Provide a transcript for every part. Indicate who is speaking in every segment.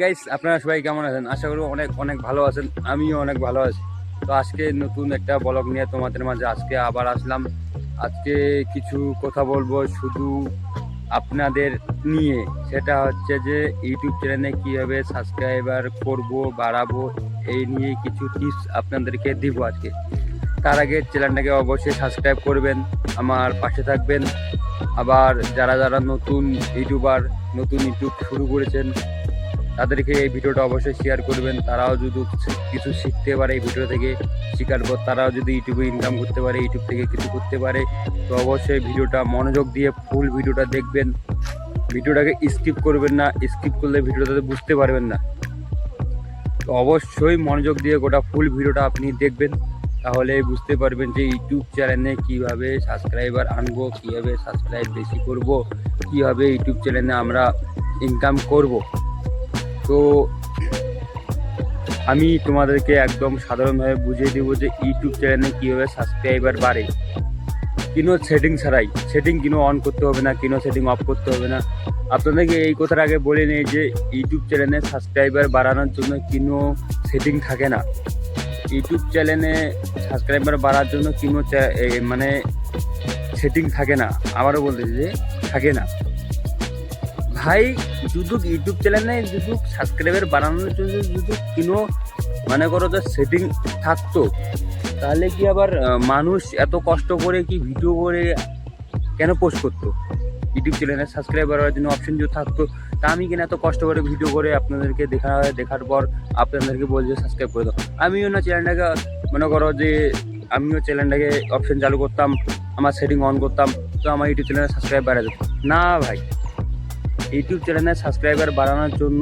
Speaker 1: Guys আপনারা সবাই কেমন আছেন? আশা করি অনেক অনেক ভালো আছেন। আমিও অনেক ভালো আছি। তো আজকে নতুন একটা ব্লগ নিয়ে তোমাদের মাঝে আজকে আবার আসলাম। আজকে কিছু কথা বলব শুধু আপনাদের নিয়ে। সেটা হচ্ছে যে ইউটিউব চ্যানেলে কীভাবে সাবস্ক্রাইবার করব, বাড়াবো, এই নিয়ে কিছু টিপস আপনাদেরকে দিব আজকে। তার আগে চ্যানেলটাকে অবশ্যই সাবস্ক্রাইব করবেন, আমার পাশে থাকবেন। আবার যারা যারা নতুন ইউটিউবার নতুন ইউটিউব শুরু করেছেন তাদেরকে এই ভিডিওটা অবশ্যই শেয়ার করবেন। তারাও যদি কিছু শিখতে পারে এই ভিডিও থেকে শেখার পর তারাও যদি ইউটিউবে ইনকাম করতে পারে, ইউটিউব থেকে কিছু করতে পারে, তো অবশ্যই ভিডিওটা মনোযোগ দিয়ে ফুল ভিডিওটা দেখবেন। ভিডিওটাকে স্কিপ করবেন না স্কিপ করলে ভিডিওটাতে বুঝতে পারবেন না। তো অবশ্যই মনোযোগ দিয়ে গোটা ফুল ভিডিওটা আপনি দেখবেন। তাহলে বুঝতে পারবেন যে ইউটিউব চ্যানেলে কীভাবে সাবস্ক্রাইবার আনব, কীভাবে সাবস্ক্রাইব বেশি করব, কীভাবে ইউটিউব চ্যানেলে আমরা ইনকাম করব। তো আমি তোমাদেরকে একদম সাধারণভাবে বুঝিয়ে দেবো যে ইউটিউব চ্যানেলে কীভাবে সাবস্ক্রাইবার বাড়ে। কিনো সেটিং ছাড়াই। সেটিং কিনো অন করতে হবে না, কিনো সেটিং অফ করতে হবে না। আপনাদেরকে এই কথার আগে বলে নিই যে ইউটিউব চ্যানেলে সাবস্ক্রাইবার বাড়ানোর জন্য কিনো সেটিং থাকে না। ইউটিউব চ্যানেলে সাবস্ক্রাইবার বাড়ার জন্য কিনো মানে সেটিং থাকে না। আবারও বলতেছি যে থাকে না। ভাই শুধু ইউটিউব চ্যানেল চ্যানেলে শুধু সাবস্ক্রাইবার বাড়ানোর জন্য শুধু কিনো? মনে করো যে সেটিং থাকতো। তাহলে কি আবার মানুষ এত কষ্ট করে কি ভিডিও করে কেন পোস্ট করতো? ইউটিউব চ্যানেলে সাবস্ক্রাইবার হওয়ার জন্য অপশন যদি থাকতো, তা আমি কিনা এত কষ্ট করে ভিডিও করে আপনাদেরকে দেখা, দেখার পর আপনাদেরকে বলছে সাবস্ক্রাইব করে দাও। আমিও না চ্যানেলটাকে মনে করো যে আমিও চ্যানেলটাকে অপশন চালু করতাম, আমার সেটিং অন করতাম, তো আমার ইউটিউব চ্যানেলে সাবস্ক্রাইব বাড়া যেত না ভাই ইউটিউব চ্যানেলে সাবস্ক্রাইবার বাড়ানোর জন্য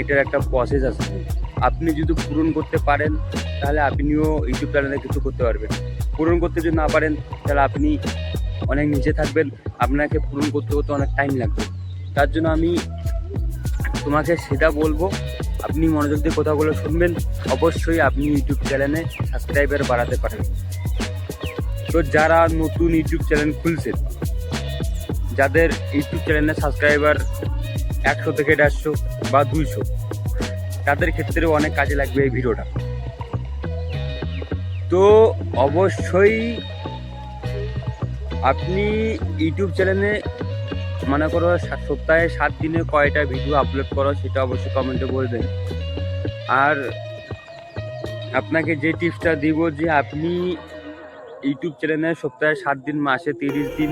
Speaker 1: এটার একটা প্রসেস আছে। আপনি যদি পূরণ করতে পারেন, তাহলে আপনিও ইউটিউব চ্যানেলে কিছু করতে পারবেন। পূরণ করতে যদি না পারেন, তাহলে আপনি অনেক নিচে থাকবেন। আপনাকে পূরণ করতে করতে অনেক টাইম লাগবে। তার জন্য আমি তোমাকে সেটা বলব, আপনি মনোযোগ দিয়ে কথাগুলো শুনবেন। অবশ্যই আপনি ইউটিউব চ্যানেলে সাবস্ক্রাইবার বাড়াতে পারেন। তো যারা নতুন ইউটিউব চ্যানেল খুলছেন যাদের ইউটিউব চ্যানেলে সাবস্ক্রাইবার একশো থেকে দেড়শো বা দুইশো, তাদের ক্ষেত্রে অনেক কাজে লাগবে এই ভিডিওটা। তো অবশ্যই আপনি ইউটিউব চ্যানেলে মনে করো সপ্তাহে সাত দিনে কয়টা ভিডিও আপলোড করো সেটা অবশ্যই কমেন্টে বলবেন। আর আপনাকে যে টিপসটা দিব যে আপনি ইউটিউব চ্যানেলে সপ্তাহে সাত দিন, মাসে তিরিশ দিন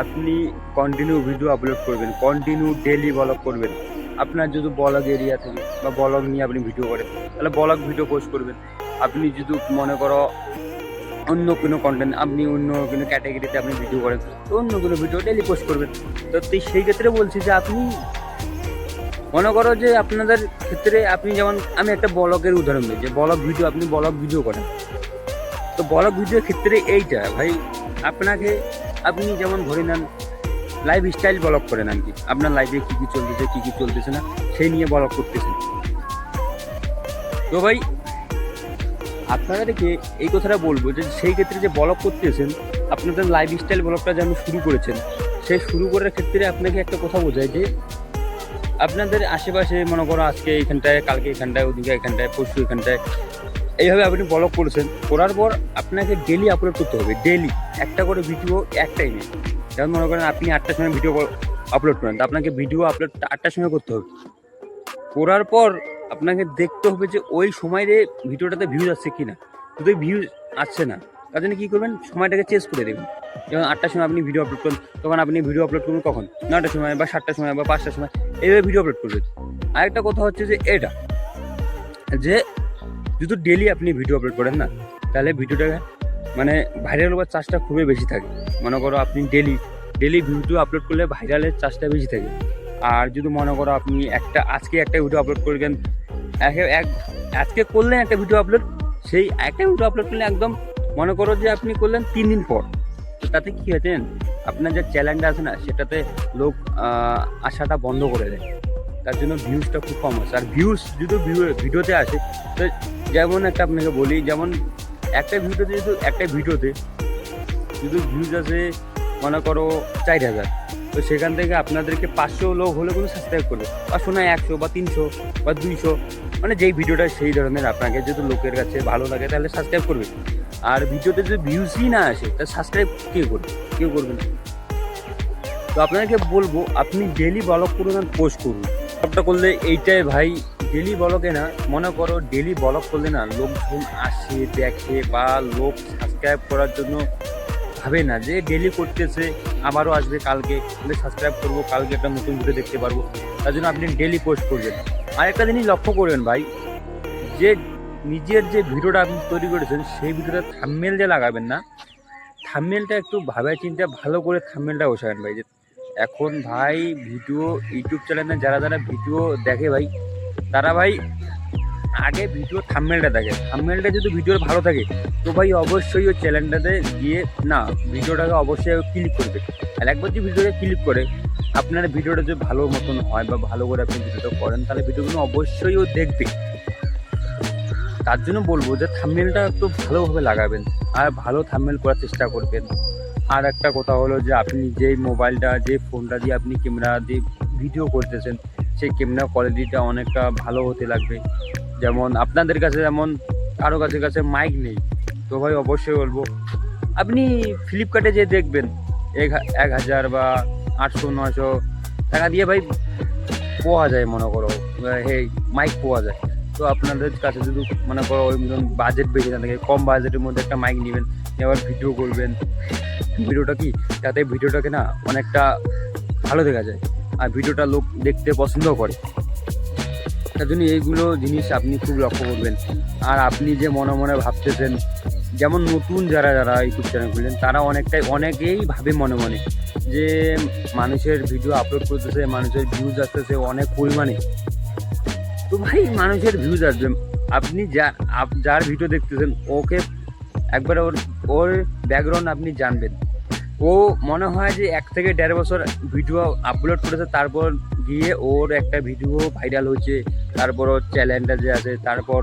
Speaker 1: আপনি কন্টিনিউ ভিডিও আপলোড করবেন কন্টিনিউ ডেলি ব্লগ করবেন। আপনার যদি ব্লগ এরিয়া থাকে বা ব্লগ নিয়ে আপনি ভিডিও করেন, তাহলে ব্লগ ভিডিও পোস্ট করবেন। আপনি যদি মনে করো অন্য কোনো কন্টেন্ট আপনি অন্য কোনো ক্যাটাগরিতে আপনি ভিডিও করেন, তো অন্য কোনো ভিডিও ডেলি পোস্ট করবেন। তো সেই ক্ষেত্রে বলছি যে আপনি মনে করো যে আপনাদের ক্ষেত্রে আপনি যেমন, আমি একটা ব্লগের উদাহরণ দিই, যে ব্লগ ভিডিও আপনি ব্লগ ভিডিও করেন। তো ব্লগ ভিডিওর ক্ষেত্রে এইটা, ভাই, আপনাকে আপনি যেমন ধরে নেন লাইফ স্টাইল ব্লগ করেন আর কি? আপনার লাইফে কী কী চলতেছে, কী কী চলতেছে না সেই নিয়ে ব্লগ করতেছেন। তো ভাই, আপনাদেরকে এই কথাটা বলব যে সেই ক্ষেত্রে যে ব্লগ করতেছেন, আপনাদের লাইফ স্টাইল ব্লগটা যেন শুরু করেছেন সেই শুরু করার ক্ষেত্রে আপনাকে একটা কথা বোঝায় যে আপনাদের আশেপাশে মনে করো আজকে এইখানটায় কালকে এখানটায়, ওদিকে এখানটায়, পরশু এখানটায় এইভাবে আপনি ব্লগ করেছেন, করার পর আপনাকে ডেলি আপলোড করতে হবে ডেলি একটা করে ভিডিও এক টাইমে যেমন মনে করেন আপনি আটটার সময় ভিডিও আপলোড করেন, তো আপনাকে ভিডিও আপলোড আটটার সময় করতে হবে। করার পর আপনাকে দেখতে হবে যে ওই সময়ের ভিডিওটাতে ভিউজ আসছে কি না যদি ভিউজ আসছে না, তার জন্য কী করবেন? সময়টাকে চেঞ্জ করে দেবেন। যেমন আটটার সময় আপনি ভিডিও আপলোড করেন তখন আপনি ভিডিও আপলোড করবেন কখন? নটার সময় বা সাতটার সময় বা পাঁচটার সময়। এইভাবে ভিডিও আপলোড করবেন। আরেকটা কথা হচ্ছে যে এটা, যে যদি ডেলি আপনি ভিডিও আপলোড করেন না, তাহলে ভিডিওটা মানে ভাইরাল হওয়ার চার্জটা খুবই বেশি থাকে। মনে করো আপনি ডেলি ডেলি ভিডিও আপলোড করলে ভাইরালের চার্জটা বেশি থাকে। আর যদি মনে করো আপনি একটা, আজকে একটা ভিডিও আপলোড করবেন একে- আজকে করলেন একটা ভিডিও আপলোড সেই একটা ভিডিও আপলোড করলে একদম মনে করো যে আপনি করলেন তিন দিন পর। তো তাতে কী হয়েছে, আপনার যে চ্যালেঞ্জটা আছে না, সেটাতে লোক আসাটা বন্ধ করে দেয়। তার জন্য ভিউজটা খুব কম আসে আর ভিউজ যদি ভিডিওতে আসে, তো যেমন একটা আপনাকে বলি, যেমন একটা ভিডিওতে যদি একটা ভিডিওতে যদি ভিউজ আসে, মনে করো চার হাজার, তো সেখান থেকে আপনাদেরকে পাঁচশো লোক হলে কোনো সাবস্ক্রাইব করবে। পাঁচশো না একশো বা তিনশো বা দুইশো মানে যেই ভিডিওটা সেই ধরনের আপনাকে যদি লোকের কাছে ভালো লাগে তাহলে সাবস্ক্রাইব করবে। আর ভিডিওতে যদি ভিউজই না আসে, তাহলে সাবস্ক্রাইব কে করবে? কেউ করবে না। তো আপনাদেরকে বলব, আপনি ডেলি ব্লগ করুন আর পোস্ট করুন। সবটা করলে এইটাই ভাই ডেলি ব্লগে না মনে করো ডেলি ব্লগ করলে না লোকজন আসে, দেখে বা লোক সাবস্ক্রাইব করার জন্য ভাবে না যে ডেলি করতেছে, আবারও আসবে কালকে সাবস্ক্রাইব করব, কালকে একটা নতুন ভিডিও দেখতে পারব। তার জন্য আপনি ডেলি পোস্ট করবেন। আর একটা জিনিস লক্ষ্য করবেন ভাই, যে নিজের যে ভিডিওটা আপনি তৈরি করেছেন, সেই ভিডিওটা থাম্মেল যে লাগাবেন না। থাম্মেলটা একটু ভাবে চিন্তে, ভালো করে থাম্মেলটা বসাবেন ভাই। যে এখন ভাই ভিডিও ইউটিউব চ্যানেলে যারা যারা ভিডিও দেখে ভাই তারা ভাই, আগে ভিডিও থাম্মেলটা দেখে থাম্মেলটা যদি ভিডিওর ভালো থাকে, তো ভাই অবশ্যই ওই চ্যানেলটাতে গিয়ে, না ভিডিওটাকে অবশ্যই ক্লিক করবে। আর একবার যদি ভিডিওটা ক্লিক করে, আপনার ভিডিওটা যদি ভালো মতন হয় বা ভালো করে আপনি ভিডিওটা করেন, তাহলে ভিডিওগুলো অবশ্যই ও দেখবে। তার জন্য বলব যে থাম্মেলটা একটু ভালোভাবে লাগাবেন। আর ভালো থাম্মেল করার চেষ্টা করবেন। আর একটা কথা হলো যে আপনি যেই মোবাইলটা যে ফোনটা দিয়ে আপনি ক্যামেরা দিয়ে ভিডিও করতেছেন সেই ক্যামেরা কোয়ালিটিটা অনেকটা ভালো হতে লাগবে। যেমন আপনাদের কাছে যেমন কারও কাছে কাছে মাইক নেই। তো ভাই অবশ্যই বলব, আপনি ফ্লিপকার্টে যে দেখবেন, এক এক হাজার বা আটশো নশো টাকা দিয়ে ভাই পাওয়া যায় মনে করো হে মাইক পাওয়া যায়। তো আপনাদের কাছে যদি মনে করো ওই মতন বাজেট বেশি না থাকে, কম বাজেটের মধ্যে একটা মাইক নেবেন এবার ভিডিও করবেন। ভিডিওটা কি? যাতে ভিডিওটাকে না অনেকটা ভালো দেখা যায়। আর ভিডিওটা লোক দেখতে পছন্দ করে। তার জন্য এইগুলো জিনিস আপনি খুব লক্ষ্য করবেন। আর আপনি যে মনে মনে ভাবতেছেন, যেমন নতুন যারা যারা ইউটিউব চ্যানেল খুললেন, তারা অনেকটাই, অনেকেই ভাবে মনে মনে যে মানুষের ভিডিও আপলোড করতেছে, মানুষের ভিউজ আসতেছে অনেক পরিমাণে। তো ভাই, মানুষের ভিউজ আসবে। আপনি যা যার ভিডিও দেখতেছেন, ওকে একবার ওর ওর ব্যাকগ্রাউন্ড আপনি জানবেন। ও মনে হয় যে এক থেকে দেড় বছর ভিডিও আপলোড করেছে, তারপর গিয়ে ওর একটা ভিডিও ভাইরাল হয়েছে, তারপর ওর চ্যানেলটা যে আছে, তারপর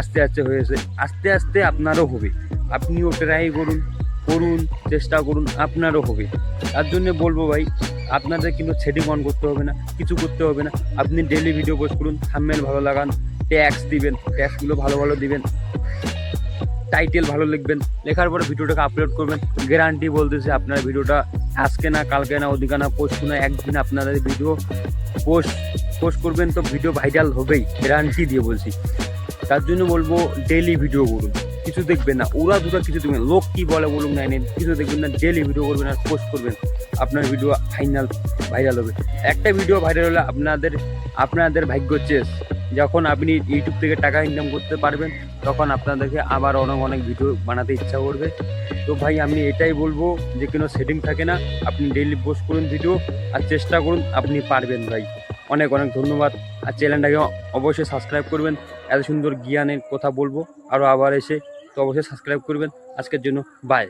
Speaker 1: আস্তে আস্তে হয়েছে, আস্তে আস্তে আপনারও হবে। আপনিও ট্রাই করুন করুন, চেষ্টা করুন, আপনারও হবে। তার জন্য বলব ভাই, আপনাদের কিন্তু সেটিং অন করতে হবে না, কিছু করতে হবে না। আপনি ডেলি ভিডিও পোস্ট করুন থাম্বনেল ভালো লাগান ট্যাক্স দিবেন ট্যাক্সগুলো ভালো ভালো দিবেন। টাইটেল ভালো লিখবেন, লেখার পরে ভিডিওটাকে আপলোড করবেন। গ্যারান্টি বলতেছে আপনার ভিডিওটা আজকে না, কালকে না, ওদিকে না পোস্ট না, একদিন আপনাদের ভিডিও পোস্ট পোস্ট করবেন তো ভিডিও ভাইরাল হবেই গ্যারান্টি দিয়ে বলছি। তার জন্য বলব ডেলি ভিডিও করুন, কিছু দেখবেন না, ওরা দুটো কিছু দেখবেন, লোক কি বলে বলুন না, এনে কিছু দেখবেন না ডেলি ভিডিও করবেন আর পোস্ট করবেন, আপনার ভিডিও ফাইনাল ভাইরাল হবে। একটা ভিডিও ভাইরাল হলে আপনাদের আপনাদের ভাগ্য চেস। যখন আপনি ইউটিউব থেকে টাকা ইনকাম করতে পারবেন, তখন আপনাদেরকে আবার অনেক অনেক ভিডিও বানাতে ইচ্ছা করবে। তো ভাই, আমি এটাই বলব যে কোনো সেটিং থাকে না, আপনি ডেইলি পোস্ট করুন ভিডিও আর চেষ্টা করুন, আপনি পারবেন ভাই। অনেক অনেক ধন্যবাদ। আর চ্যানেলটাকে অবশ্যই সাবস্ক্রাইব করবেন। এত সুন্দর জ্ঞানের কথা বলব। আরও আবার এসে তো অবশ্যই সাবস্ক্রাইব করবেন। আজকের জন্য বাই